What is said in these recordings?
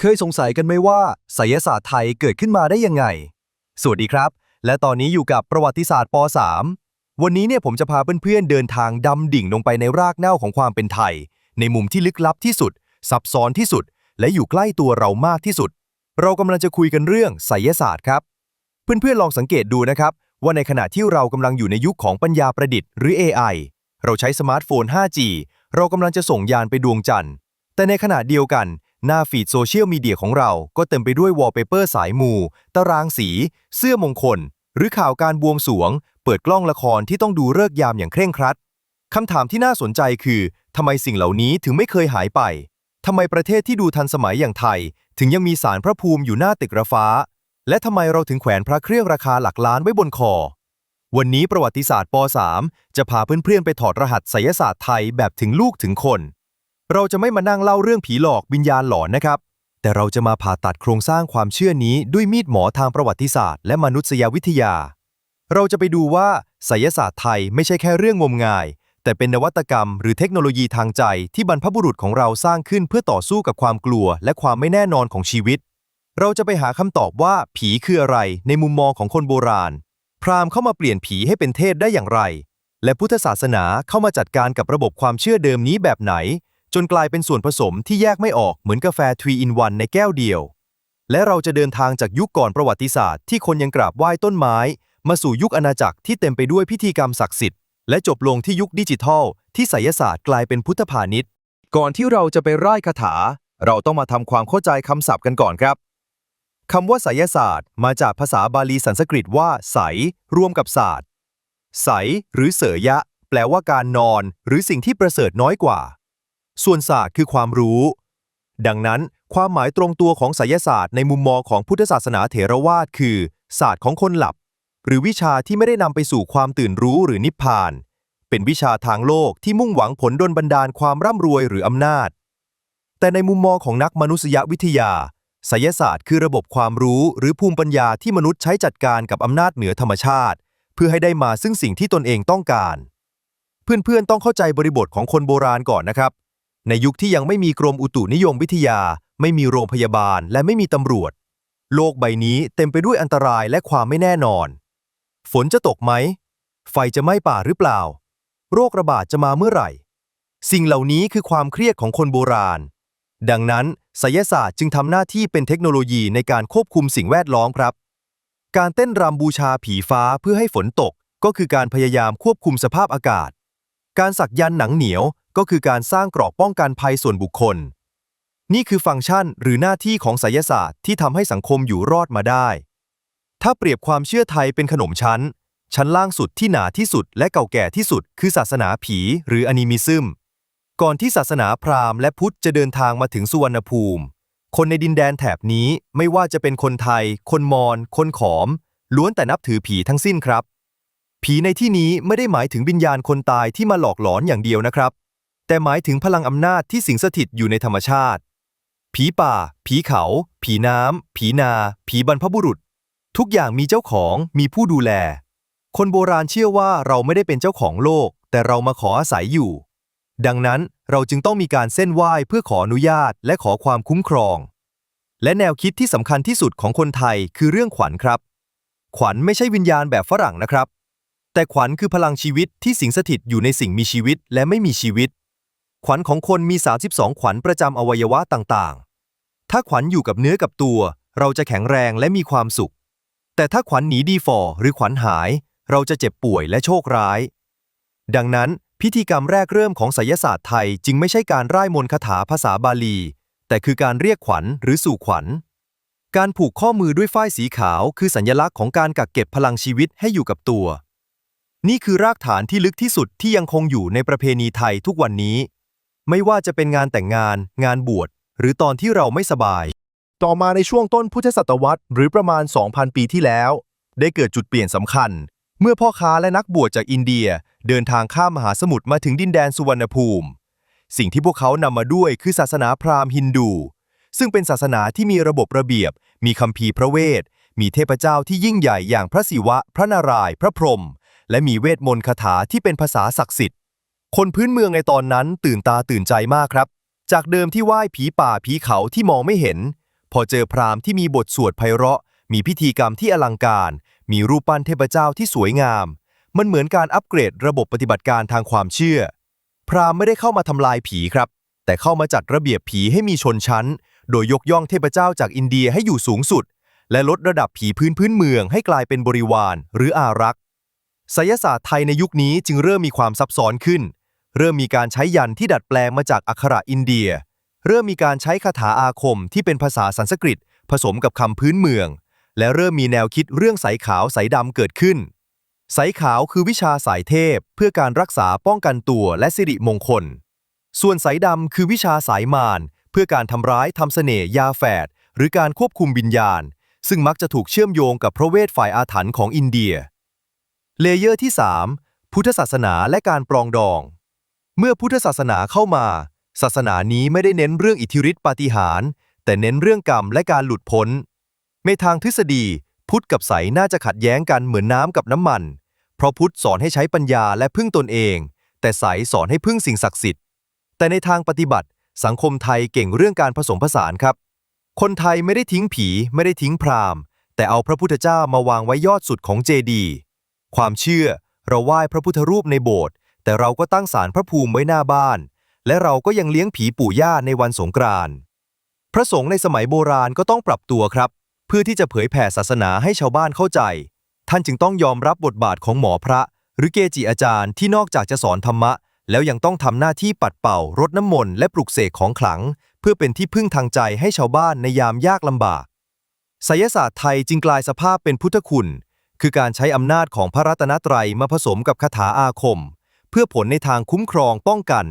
เคยสงสัยกันไหมว่าไสยศาสตร์ไทยเกิดขึ้นมาได้ยังไง สวัสดีครับ และตอนนี้อยู่กับประวัติศาสตร์ป .3 วันนี้เนี่ยผมจะพาเพื่อนๆเดินทางดำดิ่งลงไปในรากเหง้าของความเป็นไทย ในมุมที่ลึกลับที่สุด ซับซ้อนที่สุด และอยู่ใกล้ตัวเรามากที่สุด เรากำลังจะคุยกันเรื่องไสยศาสตร์ครับ เพื่อนๆลองสังเกตดูนะครับ ว่าในขณะที่เรากำลังอยู่ในยุคของปัญญาประดิษฐ์หรือ AI เราใช้สมาร์ทโฟน 5G เรากำลังจะส่งยานไปดวงจันทร์ แต่ในขณะเดียวกัน หน้าฟีดโซเชียลมีเดียของเราก็เต็มไปด้วยวอลเปเปอร์สายมู ตารางสี เสื้อมงคล หรือข่าวการบวงสวง เปิดกล้องละครที่ต้องดูเลิกยามอย่างเคร่งครัดคำถามที่น่าสนใจคือทำไมสิ่งเหล่านี้ถึงไม่เคยหายไปทำไมประเทศที่ดูทันสมัยอย่างไทย ถึงยังมีสารพระภูมิอยู่หน้าตึกระฟ้า และทำไมเราถึงแขวนพระเครื่องราคาหลักล้านไว้บนคอ วันนี้ประวัติศาสตร์ป .3 จะพาเพื่อนๆไปถอดรหัสไสยศาสตร์ไทยแบบถึงลูกถึงคน เราจะไม่มานั่งเล่าเรื่องผีหลอกวิญญาณหลอนนะครับ แต่เราจะมาผ่าตัดโครงสร้างความเชื่อนี้ด้วยมีดหมอทางประวัติศาสตร์และมนุษยวิทยา เราจะไปดูว่าไสยศาสตร์ไทยไม่ใช่แค่เรื่องงมงาย แต่เป็นนวัตกรรมหรือเทคโนโลยีทางใจที่บรรพบุรุษของเราสร้างขึ้นเพื่อต่อสู้กับความกลัว และความไม่แน่นอนของชีวิต เราจะไปหาคำตอบว่าผีคืออะไรในมุมมองของคนโบราณ พราหมณ์เข้ามาเปลี่ยนผีให้เป็นเทพได้อย่างไร และพุทธศาสนาเข้ามาจัดการกับระบบความเชื่อเดิมนี้แบบไหน จนกลายเป็นส่วนผสมที่แยกไม่ออกเหมือนกาแฟทรีอินวันในแก้วเดียว และเราจะเดินทางจากยุคก่อนประวัติศาสตร์ที่คนยังกราบไหว้ต้นไม้ มาสู่ยุคอาณาจักรที่เต็มไปด้วยพิธีกรรมศักดิ์สิทธิ์และจบลงที่ยุคดิจิทัล ที่ไสยศาสตร์กลายเป็นพุทธพาณิชย์ก่อนที่เราจะไปร่ายคาถา เราต้องมาทำความเข้าใจคำศัพท์กันก่อนครับคำว่าไสยศาสตร์ มาจากภาษาบาลีสันสกฤตว่าใสรวมกับศาสตร์ใสหรือเสยยะ แปลว่าการนอน หรือสิ่งที่ประเสริฐน้อยกว่า ส่วนศาสตร์คือความรู้ ดังนั้น ความหมายตรงตัวของไสยศาสตร์ในมุมมองของพุทธศาสนาเถรวาทคือ ศาสตร์ของคนหลับ หรือวิชาที่ไม่ได้นำไปสู่ความตื่นรู้หรือนิพพาน เป็นวิชาทางโลกที่มุ่งหวังผลดลบันดาลความร่ำรวยหรืออำนาจ แต่ในมุมมองของนักมนุษยวิทยาไสยศาสตร์คือระบบความรู้หรือภูมิปัญญาที่มนุษย์ใช้จัดการกับอำนาจเหนือธรรมชาติ เพื่อให้ได้มาซึ่งสิ่งที่ตนเองต้องการ เพื่อนๆต้องเข้าใจบริบทของคนโบราณก่อนนะครับ ในยุคที่ยังไม่มีกรมอุตุนิยมวิทยา ไม่มีโรงพยาบาล และไม่มีตำรวจ โลกใบนี้เต็มไปด้วยอันตรายและความไม่แน่นอน ฝนจะตกไหม ไฟจะไหม้ป่าหรือเปล่า โรคระบาดจะมาเมื่อไหร่ สิ่งเหล่านี้คือความเครียดของคนโบราณ ดังนั้นไสยศาสตร์จึงทำหน้าที่เป็นเทคโนโลยีในการควบคุมสิ่งแวดล้อมครับ การเต้นรำบูชาผีฟ้าเพื่อให้ฝนตกก็คือการพยายามควบคุมสภาพอากาศ การสักยันหนังเหนียว ก็คือการสร้างกรอบป้องกันภัยส่วนบุคคล นี่คือฟังก์ชันหรือหน้าที่ของไสยศาสตร์ที่ทำให้สังคมอยู่รอดมาได้ ถ้าเปรียบความเชื่อไทยเป็นขนมชั้น ชั้นล่างสุดที่หนาที่สุดและเก่าแก่ที่สุด คือศาสนาผีหรืออนิมิซึม ก่อนที่ศาสนาพราหมณ์และพุทธจะเดินทางมาถึงสุวรรณภูมิ คนในดินแดนแถบนี้ไม่ว่าจะเป็นคนไทย คนมอญคนขอม ล้วนแต่นับถือผีทั้งสิ้นครับ ผีในที่นี้ไม่ได้หมายถึงวิญญาณคนตายที่มาหลอกหลอนอย่างเดียวนะครับ แต่หมายถึงพลังอำนาจที่สิงสถิตอยู่ในธรรมชาติ ผีป่า ผีเขา ผีน้ำ ผีนา ผีบรรพบุรุษ ทุกอย่างมีเจ้าของมีผู้ดูแล คนโบราณเชื่อว่าเราไม่ได้เป็นเจ้าของโลก แต่เรามาขออาศัยอยู่ ดังนั้นเราจึงต้องมีการเส้นไหว้เพื่อขออนุญาตและขอความคุ้มครอง และแนวคิดที่สำคัญที่สุดของคนไทยคือเรื่องขวัญครับ ขวัญไม่ใช่วิญญาณแบบฝรั่งนะครับ แต่ขวัญคือพลังชีวิตที่สิงสถิตอยู่ในสิ่งมีชีวิตและไม่มีชีวิต ขวัญของคนมี 32 ขวัญประจำอวัยวะต่างๆ ถ้าขวัญอยู่กับเนื้อกับตัว เราจะแข็งแรงและมีความสุข แต่ถ้าขวัญหนีดีฟอร์หรือขวัญหาย เราจะเจ็บป่วยและโชคร้าย ดังนั้นพิธีกรรมแรกเริ่มของไสยศาสตร์ไทยจึงไม่ใช่การร่ายมนต์คาถาภาษาบาลี แต่คือการเรียกขวัญหรือสู่ขวัญ การผูกข้อมือด้วยฝ้ายสีขาวคือสัญลักษณ์ของการกักเก็บพลังชีวิตให้อยู่กับตัว นี่คือรากฐานที่ลึกที่สุดที่ยังคงอยู่ในประเพณีไทยทุกวันนี้ ไม่ว่าจะเป็นงานแต่งงาน งานบวช หรือตอนที่เราไม่สบาย ต่อมาในช่วงต้นพุทธศตวรรษ หรือประมาณ 2,000 ปีที่แล้ว ได้เกิดจุดเปลี่ยนสำคัญ เมื่อพ่อค้าและนักบวชจากอินเดีย เดินทางข้ามมหาสมุทรมาถึงดินแดนสุวรรณภูมิ สิ่งที่พวกเขานำมาด้วยคือศาสนาพราหมณ์ฮินดู ซึ่งเป็นศาสนาที่มีระบบระเบียบ มีคัมภีร์พระเวท มีเทพเจ้าที่ยิ่งใหญ่อย่างพระศิวะ พระนารายณ์ พระพรหม และมีเวทมนต์คาถาที่เป็นภาษาศักดิ์สิทธิ คนพื้นเมืองในตอนนั้นตื่นตาตื่นใจมากครับ จากเดิมที่ไหว้ผีป่าผีเขาที่มองไม่เห็น พอเจอพราหมณ์ที่มีบทสวดไพเราะ มีพิธีกรรมที่อลังการ มีรูปปั้นเทพเจ้าที่สวยงาม มันเหมือนการอัปเกรดระบบปฏิบัติการทางความเชื่อ พราหมณ์ไม่ได้เข้ามาทำลายผีครับ แต่เข้ามาจัดระเบียบผีให้มีชนชั้น โดยยกย่องเทพเจ้าจากอินเดียให้อยู่สูงสุด และลดระดับผีพื้นพื้นเมืองให้กลายเป็นบริวาร หรืออารักษ์ไสยศาสตร์ไทยในยุคนี้จึงเริ่มมีความซับซ้อนขึ้น เริ่มมีการใช้ยันที่ดัดแปลงมาจากอักขระอินเดีย เริ่มมีการใช้คาถาอาคมที่เป็นภาษาสันสกฤต ผสมกับคำพื้นเมือง และเริ่มมีแนวคิดเรื่องสายขาวสายดำเกิดขึ้น สายขาวคือวิชาสายเทพ เพื่อการรักษาป้องกันตัวและสิริมงคล ส่วนสายดำคือวิชาสายมารเพื่อการทำร้ายทำเสน่ห์ยาแฝดหรือการควบคุมวิญญาณ ซึ่งมักจะถูกเชื่อมโยงกับพระเวทฝ่ายอาถรรพ์ของอินเดีย เลเยอร์ที่ 3 พุทธศาสนาและการปรองดอง เมื่อพุทธศาสนาเข้ามา ศาสนานี้ไม่ได้เน้นเรื่องอิทธิฤทธิปาฏิหาริย์แต่เน้นเรื่องกรรมและการหลุดพ้น ในทางทฤษฎี พุทธกับไสยน่าจะขัดแย้งกันเหมือนน้ำกับน้ำมัน เพราะพุทธสอนให้ใช้ปัญญาและพึ่งตนเอง แต่ไสยสอนให้พึ่งสิ่งศักดิ์สิทธิ์ แต่ในทางปฏิบัติ สังคมไทยเก่งเรื่องการผสมผสานครับ คนไทยไม่ได้ทิ้งผีไม่ได้ทิ้งพราหมณ์ แต่เอาพระพุทธเจ้ามาวางไว้ยอดสุดของเจดีย์ความเชื่อเราไหว้พระพุทธรูปในโบสถ์ แต่เราก็ตั้งศาลพระภูมิไว้หน้าบ้าน และเราก็ยังเลี้ยงผีปู่ย่าในวันสงกรานต์พระสงฆ์ในสมัยโบราณก็ต้องปรับตัวครับ เพื่อที่จะเผยแผ่ศาสนาให้ชาวบ้านเข้าใจ ท่านจึงต้องยอมรับบทบาทของหมอพระ หรือเกจิอาจารย์ที่นอกจากจะสอนธรรมะ แล้วยังต้องทำหน้าที่ปัดเป่ารดน้ำมนต์และปลุกเสกของขลัง เพื่อเป็นที่พึ่งทางใจให้ชาวบ้านในยามยากลำบากไสยศาสตร์ไทยจึงกลายสภาพเป็นพุทธคุณ คือการใช้อำนาจของพระรัตนตรัยมาผสมกับคาถาอาคม เพื่อผลในทางคุ้มครองป้องกัน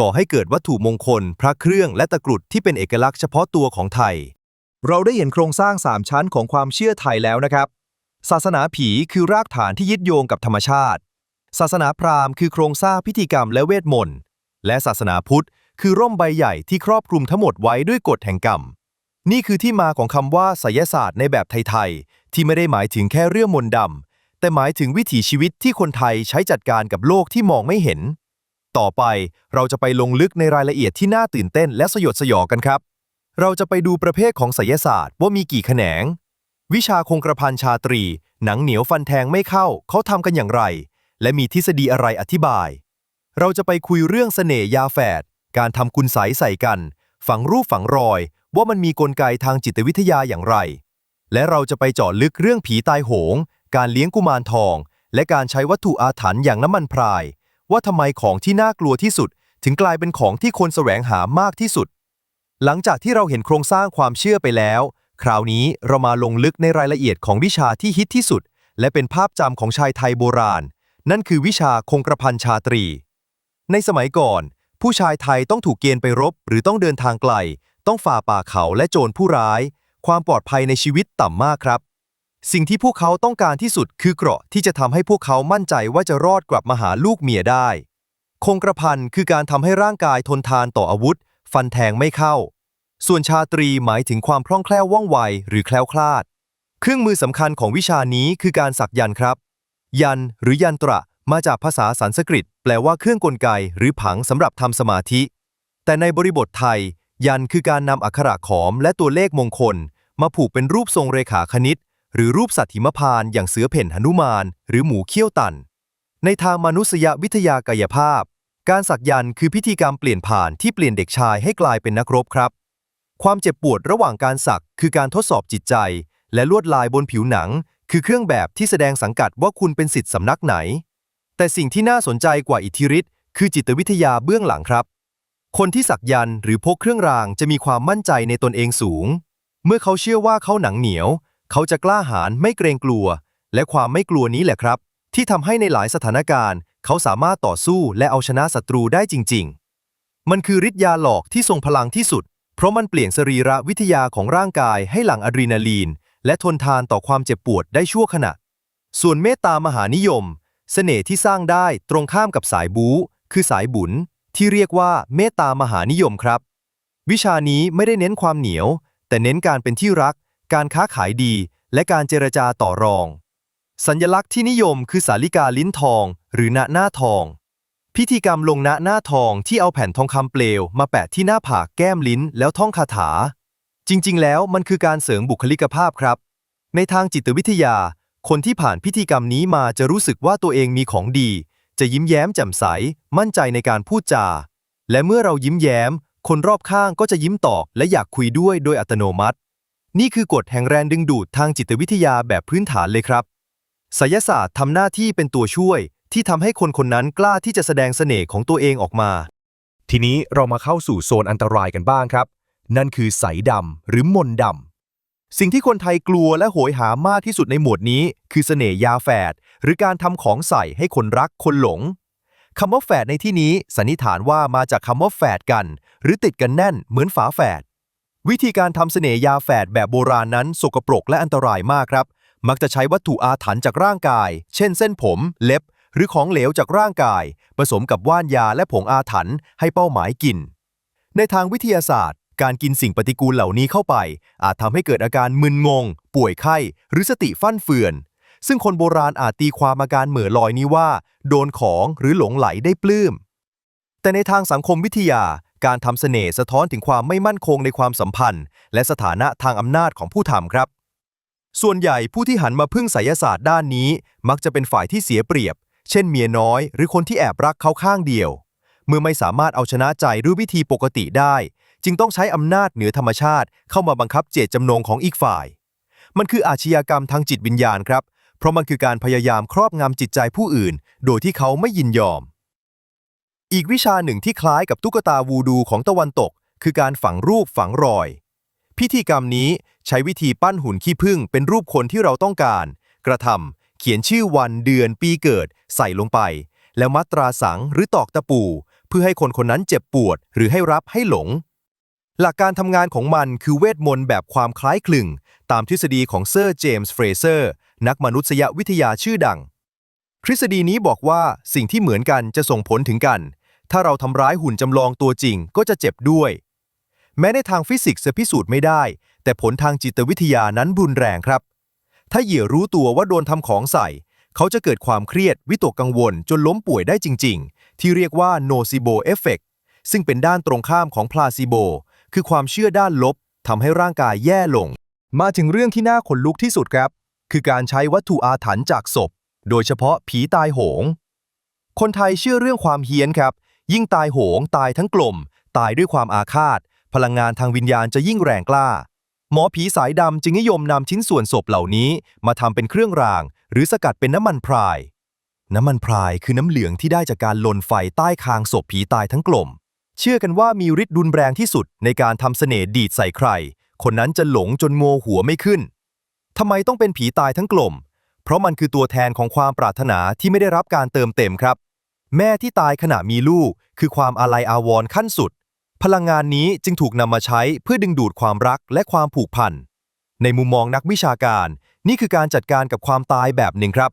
ก่อให้เกิดวัตถุมงคล พระเครื่องและตะกรุดที่เป็นเอกลักษณ์เฉพาะตัวของไทย เราได้เห็นโครงสร้าง 3 ชั้นของความเชื่อไทยแล้วนะครับ ศาสนาผีคือรากฐานที่ยึดโยงกับธรรมชาติ ศาสนาพราหมณ์คือโครงสร้างพิธีกรรมและเวทมนต์ และศาสนาพุทธ คือร่มใบใหญ่ที่ครอบคลุมทั้งหมดไว้ด้วยกฎแห่งกรรม นี่คือที่มาของคำว่าไสยศาสตร์ในแบบไทยๆที่ไม่ได้หมายถึงแค่เรื่องมนต์ดำ แต่หมายถึงวิถีชีวิตที่คนไทยใช้จัดการกับโลกที่มองไม่เห็น ต่อไปเราจะไปลงลึกในรายละเอียดที่น่าตื่นเต้นและสยดสยองกันครับ เราจะไปดูประเภทของไสยศาสตร์ว่ามีกี่แขนง วิชาคงกระพันชาตรี หนังเหนียวฟันแทงไม่เข้า เขาทำกันอย่างไร และมีทฤษฎีอะไรอธิบาย เราจะไปคุยเรื่องเสน่ห์ยาแฝด การทำคุณใสยใส่กัน ฝังรูปฝังรอย ว่ามันมีกลไกทางจิตวิทยาอย่างไร และเราจะไปเจาะลึกเรื่องผีตายโหง การเลี้ยงกุมารทอง และการใช้วัตถุอาถรรพ์อย่างน้ำมันพราย ว่าทำไมของที่น่ากลัวที่สุด ถึงกลายเป็นของที่คนแสวงหามากที่สุด หลังจากที่เราเห็นโครงสร้างความเชื่อไปแล้ว คราวนี้เรามาลงลึกในรายละเอียดของวิชาที่ฮิตที่สุด และเป็นภาพจำของชายไทยโบราณ นั่นคือวิชาคงกระพันชาตรี ในสมัยก่อน ผู้ชายไทยต้องถูกเกณฑ์ไปรบ หรือต้องเดินทางไกล ต้องฝ่าป่าเขาและโจรผู้ร้าย ความปลอดภัยในชีวิตต่ำมากครับ สิ่งที่พวกเขาต้องการที่สุดคือเกราะที่จะทำให้พวกเขามั่นใจว่าจะรอดกลับมาหาลูกเมียได้ คงกระพันคือการทำให้ร่างกายทนทานต่ออาวุธ ฟันแทงไม่เข้า ส่วนชาตรีหมายถึงความคล่องแคล่วว่องไวหรือแคล้วคลาด เครื่องมือสำคัญของวิชานี้คือการสักยันครับ ยันหรือยันตระมาจากภาษาสันสกฤต แปลว่าเครื่องกลไก หรือผังสำหรับทำสมาธิ แต่ในบริบทไทย ยันคือการนำอักขระขอมและตัวเลขมงคล มาผูกเป็นรูปทรงเรขาคณิต หรือรูปสัตว์หิมพานอย่างเสือเพ่นหนุมาน หรือหมูเขี้ยวตัน ในทางมนุษยวิทยากายภาพ การสักยันต์คือพิธีกรรมเปลี่ยนผ่านที่เปลี่ยนเด็กชายให้กลายเป็นนักรบครับ ความเจ็บปวดระหว่างการสักคือการทดสอบจิตใจ และลวดลายบนผิวหนัง คือเครื่องแบบที่แสดงสังกัดว่าคุณเป็นสิทธิ์สำนักไหน แต่สิ่งที่น่าสนใจกว่าอิทธิฤทธิ์คือจิตวิทยาเบื้องหลังครับ คนที่สักยันต์หรือพกเครื่องรางจะมีความมั่นใจในตนเองสูง เมื่อเขาเชื่อว่าเขาหนังเหนียว เขาจะกล้าหาญไม่เกรงกลัว และความไม่กลัวนี้แหละครับ ที่ทำให้ในหลายสถานการณ์ เขาสามารถต่อสู้และเอาชนะศัตรูได้จริง ๆ มันคือฤทธิ์ยาหลอกที่ทรงพลังที่สุด เพราะมันเปลี่ยนสรีระวิทยาของร่างกายให้หลั่งอะดรีนาลีน และทนทานต่อความเจ็บปวดได้ชั่วขณะ ส่วนเมตตามหานิยม เสน่ห์ที่สร้างได้ตรงข้ามกับสายบู๊คือสายบุญที่เรียกว่าเมตตามหานิยมครับ วิชานี้ไม่ได้เน้นความเหนียว แต่เน้นการเป็นที่รัก การค้าขายดี และการเจรจาต่อรอง สัญลักษณ์ที่นิยมคือสาลิกาลิ้นทอง หรือณหน้าทอง พิธีกรรมลงณหน้าทองที่เอาแผ่นทองคำเปลว มาแปะที่หน้าผากแก้มลิ้นแล้วท่องคาถา จริง ๆ แล้วมันคือการเสริมบุคลิกภาพครับ ในทางจิตวิทยา คนที่ผ่านพิธีกรรมนี้มาจะรู้สึกว่าตัวเองมีของดี จะยิ้มแย้มแจ่มใส มั่นใจในการพูดจา และเมื่อเรายิ้มแย้ม คนรอบข้างก็จะยิ้มตอบและอยากคุยด้วยโดยอัตโนมัติ นี่คือกฎแห่งแรงดึงดูดทางจิตวิทยาแบบพื้นฐานเลยครับไสยศาสตร์ทำหน้าที่เป็นตัวช่วย ที่ทำให้คนคนนั้นกล้าที่จะแสดงเสน่ห์ของตัวเองออกมา ทีนี้เรามาเข้าสู่โซนอันตรายกันบ้างครับ นั่นคือใสดำหรือมนต์ดำสิ่งที่คนไทยกลัวและโหยหามากที่สุดในหมวดนี้ คือเสน่ห์ยาแฝดหรือการทำของใส่ให้คนรักคนหลงคำว่าแฝดในที่นี้สันนิษฐานว่ามาจากคำว่าแฝดกัน หรือติดกันแน่นเหมือนฝาแฝด วิธีการทำเสน่ยาแฝดแบบโบราณนั้นสกปรกและอันตรายมากครับ มักจะใช้วัตถุอาถรรพ์จากร่างกาย เช่นเส้นผม เล็บ หรือของเหลวจากร่างกาย ผสมกับว่านยาและผงอาถรรพ์ให้เป้าหมายกิน ในทางวิทยาศาสตร์ การกินสิ่งปฏิกูลเหล่านี้เข้าไป อาจทำให้เกิดอาการมึนงง ป่วยไข้ หรือสติฟั่นเฟือน ซึ่งคนโบราณอาจตีความอาการเหม่อลอยนี้ว่า โดนของหรือหลงไหลได้ปลื้มแต่ในทางสังคมวิทยา การทำเสน่ห์สะท้อนถึงความไม่มั่นคงในความสัมพันธ์ และสถานะทางอำนาจของผู้ทำครับ ส่วนใหญ่ผู้ที่หันมาพึ่งไสยศาสตร์ด้านนี้ มักจะเป็นฝ่ายที่เสียเปรียบ เช่นเมียน้อย หรือคนที่แอบรักเขาข้างเดียว เมื่อไม่สามารถเอาชนะใจด้วยวิธีปกติได้ จึงต้องใช้อำนาจเหนือธรรมชาติ เข้ามาบังคับเจตจำนงของอีกฝ่าย มันคืออาชญากรรมทางจิตวิญญาณครับ เพราะมันคือการพยายามครอบงำจิตใจผู้อื่น โดยที่เขาไม่ยินยอม อีกวิชาหนึ่งที่คล้ายกับตุ๊กตาวูดูของตะวันตก คือการฝังรูปฝังรอย พิธีกรรมนี้ใช้วิธีปั้นหุ่นขี้ผึ้งเป็นรูปคนที่เราต้องการ กระทำเขียนชื่อวันเดือนปีเกิด ใส่ลงไป แล้วมัดตราสังหรือตอกตะปู เพื่อให้คนคนนั้นเจ็บปวด หรือให้รับให้หลง หลักการทำงานของมันคือเวทมนต์แบบความคล้ายคลึง ตามทฤษฎีของเซอร์เจมส์เฟรเซอร์ นักมนุษยวิทยาชื่อดัง ทฤษฎีนี้บอกว่าสิ่งที่เหมือนกันจะส่งผลถึงกัน ถ้าเราทำร้ายหุ่นจำลองตัวจริงก็จะเจ็บด้วย แม้ในทางฟิสิกส์จะพิสูจน์ไม่ได้ แต่ผลทางจิตวิทยานั้นรุนแรงครับ ถ้าเหยื่อรู้ตัวว่าโดนทำของใส่ เขาจะเกิดความเครียด วิตกกังวล จนล้มป่วยได้จริง ๆ ที่เรียกว่า nocebo effect ซึ่งเป็นด้านตรงข้ามของ placebo คือความเชื่อด้านลบทำให้ร่างกายแย่ลง มาถึงเรื่องที่น่าขนลุกที่สุดครับ คือการใช้วัตถุอาถรรพ์จากศพ โดยเฉพาะผีตายโหง คนไทยเชื่อเรื่องความเฮี้ยนครับ ยิ่งตายโหงตายทั้งกลม ตายด้วยความอาฆาต พลังงานทางวิญญาณจะยิ่งแรงกล้า หมอผีสายดำจึงนิยมนำชิ้นส่วนศพเหล่านี้ มาทำเป็นเครื่องราง หรือสกัดเป็นน้ำมันพราย น้ำมันพรายคือน้ำเหลืองที่ได้จากการลนไฟใต้คางศพผีตายทั้งกลม เชื่อกันว่ามีฤทธิ์รุนแรงที่สุดในการทำเสน่ห์ดีดใส่ใคร คนนั้นจะหลงจนโงหัวไม่ขึ้นทำไมต้องเป็นผีตายทั้งกลม เพราะมันคือตัวแทนของความปรารถนาที่ไม่ได้รับการเติมเต็มครับ แม่ที่ตายขณะมีลูก คือความอาลัยอาวรณ์ขั้นสุด พลังงานนี้จึงถูกนำมาใช้เพื่อดึงดูดความรักและความผูกพัน ในมุมมองนักวิชาการ นี่คือการจัดการกับความตายแบบหนึ่งครับ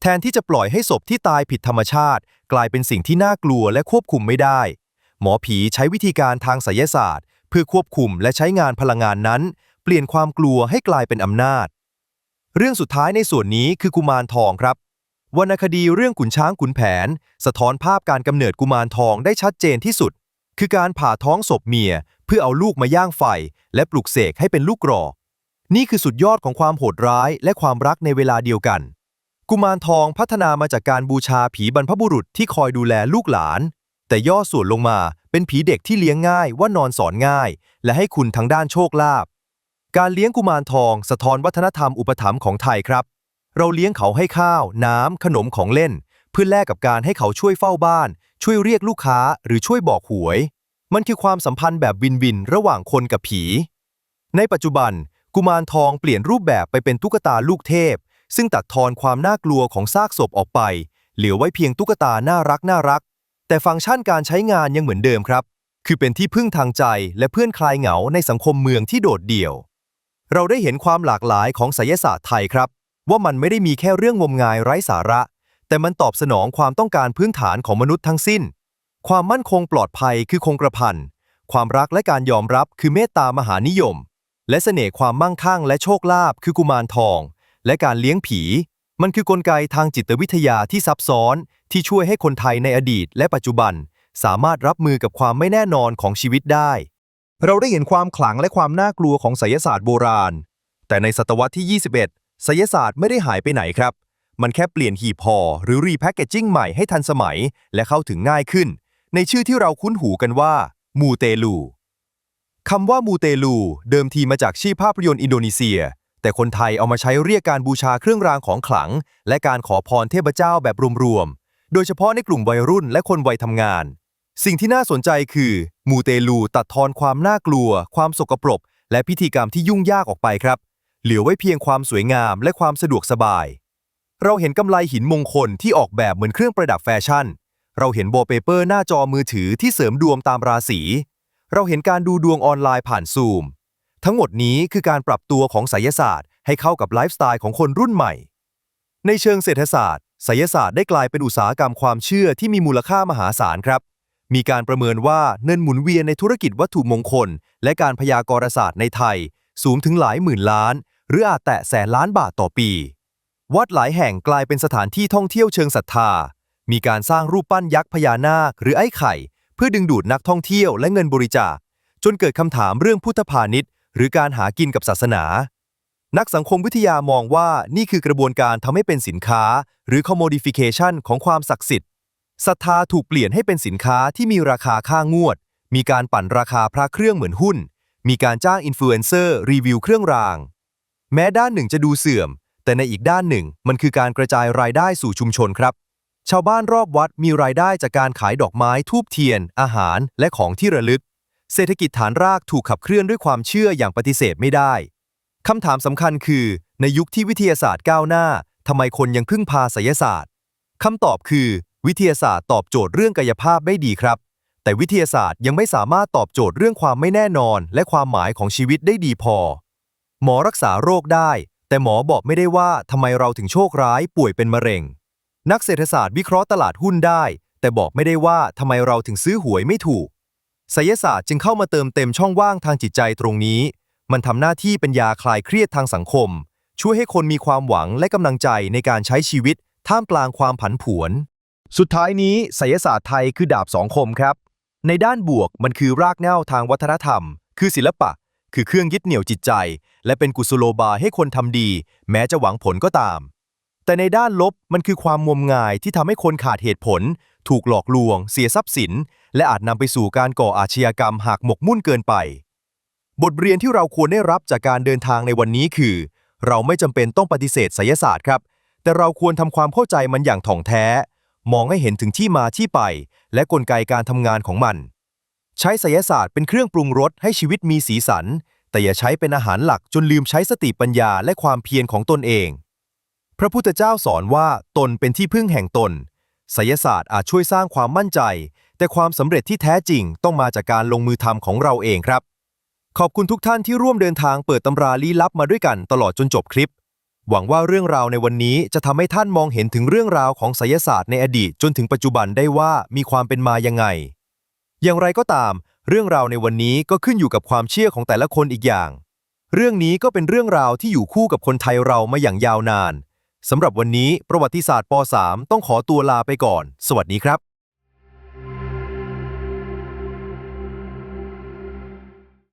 แทนที่จะปล่อยให้ศพที่ตายผิดธรรมชาติ กลายเป็นสิ่งที่น่ากลัวและควบคุมไม่ได้ หมอผีใช้วิธีการทางไสยศาสตร์ เพื่อควบคุมและใช้งานพลังงานนั้น เปลี่ยนความกลัวให้กลายเป็นอำนาจ เรื่องสุดท้ายในส่วนนี้คือกุมารทองครับ วรรณคดีเรื่องขุนช้างขุนแผน สะท้อนภาพการกำเนิดกุมารทองได้ชัดเจนที่สุด คือการผ่าท้องศพเมีย เพื่อเอาลูกมาย่างไฟ และปลุกเสกให้เป็นลูกกรอก นี่คือสุดยอดของความโหดร้ายและความรักในเวลาเดียวกัน กุมารทองพัฒนามาจากการบูชาผีบรรพบุรุษที่คอยดูแลลูกหลาน แต่ย่อส่วนลงมาเป็นผีเด็กที่เลี้ยงง่ายว่านอนสอนง่าย และให้คุณทางด้านโชคลาภการเลี้ยงกุมารทองสะท้อนวัฒนธรรมอุปถัมภ์ของไทยครับ เราเลี้ยงเขาให้ข้าว น้ำ ขนมของเล่น เพื่อแลกกับการให้เขาช่วยเฝ้าบ้าน ช่วยเรียกลูกค้าหรือช่วยบอกหวย มันคือความสัมพันธ์แบบวินวินระหว่างคนกับผี ในปัจจุบัน กุมารทองเปลี่ยนรูปแบบไปเป็นตุ๊กตาลูกเทพ ซึ่งตัดทอนความน่ากลัวของซากศพออกไป เหลือไว้เพียงตุ๊กตาน่ารักน่ารัก แต่ฟังก์ชันการใช้งานยังเหมือนเดิมครับ คือเป็นที่พึ่งทางใจและเพื่อนคลายเหงาในสังคมเมืองที่โดดเดี่ยว เราได้เห็นความหลากหลายของไสยศาสตร์ไทยครับ ว่ามันไม่ได้มีแค่เรื่องงมงายไร้สาระ แต่มันตอบสนองความต้องการพื้นฐานของมนุษย์ทั้งสิ้น ความมั่นคงปลอดภัยคือคงกระพันความรักและการยอมรับคือเมตตามหานิยม และเสน่ห์ความมั่งคั่งและโชคลาภคือกุมารทอง และการเลี้ยงผี มันคือกลไกทางจิตวิทยาที่ซับซ้อน ที่ช่วยให้คนไทยในอดีตและปัจจุบัน สามารถรับมือกับความไม่แน่นอนของชีวิตได้ เราได้เห็นความขลังและความน่ากลัวของไสยศาสตร์โบราณ แต่ในศตวรรษที่ 21 ไสยศาสตร์ไม่ได้หายไปไหนครับ มันแค่เปลี่ยนหีบห่อหรือรีแพคเกจจิ้งใหม่ให้ทันสมัย และเข้าถึงง่ายขึ้น ในชื่อที่เราคุ้นหูกันว่า มูเตลูคำว่ามูเตลู เดิมทีมาจากชื่อภาพยนตร์อินโดนีเซีย แต่คนไทยเอามาใช้เรียกการบูชาเครื่องรางของขลัง และการขอพรเทพเจ้าแบบรวมๆ โดยเฉพาะในกลุ่มวัยรุ่นและคนวัยทำงาน สิ่งที่น่าสนใจคือ มูเตลูตัดทอนความน่ากลัว ความสกปรกและพิธีกรรมที่ยุ่งยากออกไปครับ เหลือไว้เพียงความสวยงามและความสะดวกสบาย เราเห็นกำไลหินมงคลที่ออกแบบเหมือนเครื่องประดับแฟชั่น เราเห็นโบเปเปอร์หน้าจอมือถือที่เสริมดวงตามราศีเราเห็นการดูดวงออนไลน์ผ่านซูม ทั้งหมดนี้คือการปรับตัวของไสยศาสตร์ ให้เข้ากับไลฟ์สไตล์ของคนรุ่นใหม่ ในเชิงเศรษฐศาสตร์ไสยศาสตร์ได้กลายเป็นอุตสาหกรรมความเชื่อที่มีมูลค่ามหาศาลครับ มีการประเมินว่าเงินหมุนเวียนในธุรกิจวัตถุมงคล และการพยากรณ์ศาสตร์ในไทย สูงถึงหลายหมื่นล้าน หรืออาจแตะแสนล้านบาทต่อปี วัดหลายแห่งกลายเป็นสถานที่ท่องเที่ยวเชิงศรัทธา มีการสร้างรูปปั้นยักษ์พญานาค หรือไอ้ไข่ เพื่อดึงดูดนักท่องเที่ยวและเงินบริจาค จนเกิดคำถามเรื่องพุทธพาณิชย์ หรือการหากินกับศาสนา นักสังคมวิทยามองว่านี่คือกระบวนการทำให้เป็นสินค้า หรือ commodification ของความศักดิ์สิทธิ์ศรัทธาถูกเปลี่ยนให้เป็นสินค้าที่มีราคาค่างวด มีการปั่นราคาพระเครื่องเหมือนหุ้น มีการจ้างอินฟลูเอนเซอร์รีวิวเครื่องราง แม้ด้านหนึ่งจะดูเสื่อม แต่ในอีกด้านหนึ่งมันคือการกระจายรายได้สู่ชุมชนครับ ชาวบ้านรอบวัดมีรายได้จากการขายดอกไม้ทูบเทียน อาหาร และของที่ระลึก เศรษฐกิจฐานรากถูกขับเคลื่อนด้วยความเชื่ออย่างปฏิเสธไม่ได้คำถามสำคัญคือ ในยุคที่วิทยาศาสตร์ก้าวหน้าทำไมคนยังพึ่งพาไสยศาสตร์คำตอบคือ วิทยาศาสตร์ตอบโจทย์เรื่องกายภาพได้ดีครับ แต่วิทยาศาสตร์ยังไม่สามารถตอบโจทย์เรื่องความไม่แน่นอน และความหมายของชีวิตได้ดีพอ หมอรักษาโรคได้ แต่หมอบอกไม่ได้ว่าทำไมเราถึงโชคร้ายป่วยเป็นมะเร็ง นักเศรษฐศาสตร์วิเคราะห์ตลาดหุ้นได้ แต่บอกไม่ได้ว่าทำไมเราถึงซื้อหวยไม่ถูกไสยศาสตร์จึงเข้ามาเติมเต็มช่องว่างทางจิตใจตรงนี้ มันทำหน้าที่เป็นยาคลายเครียดทางสังคม ช่วยให้คนมีความหวังและกำลังใจในการใช้ชีวิต ท่ามกลางความผันผวน สุดท้ายนี้ไสยศาสตร์ไทยคือดาบสองคมครับ ในด้านบวกมันคือรากเหง้าทางวัฒนธรรม คือศิลปะ คือเครื่องยึดเหนี่ยวจิตใจ และเป็นกุศโลบายให้คนทำดี แม้จะหวังผลก็ตาม แต่ในด้านลบมันคือความงมงายที่ทำให้คนขาดเหตุผล ถูกหลอกลวง เสียทรัพย์สิน และอาจนำไปสู่การก่ออาชญากรรมหากหมกมุ่นเกินไป บทเรียนที่เราควรได้รับจากการเดินทางในวันนี้คือ เราไม่จำเป็นต้องปฏิเสธไสยศาสตร์ครับ แต่เราควรทำความเข้าใจมันอย่างถ่องแท้ มองให้เห็นถึงที่มาที่ไป และกลไกการทำงานของมัน ใช้ไสยศาสตร์เป็นเครื่องปรุงรสให้ชีวิตมีสีสัน แต่อย่าใช้เป็นอาหารหลักจนลืมใช้สติปัญญาและความเพียรของตนเอง พระพุทธเจ้าสอนว่าตนเป็นที่พึ่งแห่งตนไสยศาสตร์อาจช่วยสร้างความมั่นใจ แต่ความสำเร็จที่แท้จริงต้องมาจากการลงมือทำของเราเองครับ ขอบคุณทุกท่านที่ร่วมเดินทางเปิดตำราลี้ลับมาด้วยกันตลอดจนจบคลิป หวังว่าเรื่องราวในวันนี้จะทำให้ท่านมองเห็นถึงเรื่องราวของไสยศาสตร์ในอดีตจนถึงปัจจุบันได้ว่ามีความเป็นมายังไง อย่างไรก็ตาม เรื่องราวในวันนี้ก็ขึ้นอยู่กับความเชื่อของแต่ละคนอีกอย่าง เรื่องนี้ก็เป็นเรื่องราวที่อยู่คู่กับคนไทยเรามาอย่างยาวนานสำหรับวันนี้ประวัติศาสตร์ป .3 ต้องขอตัวลาไปก่อน สวัสดีครับ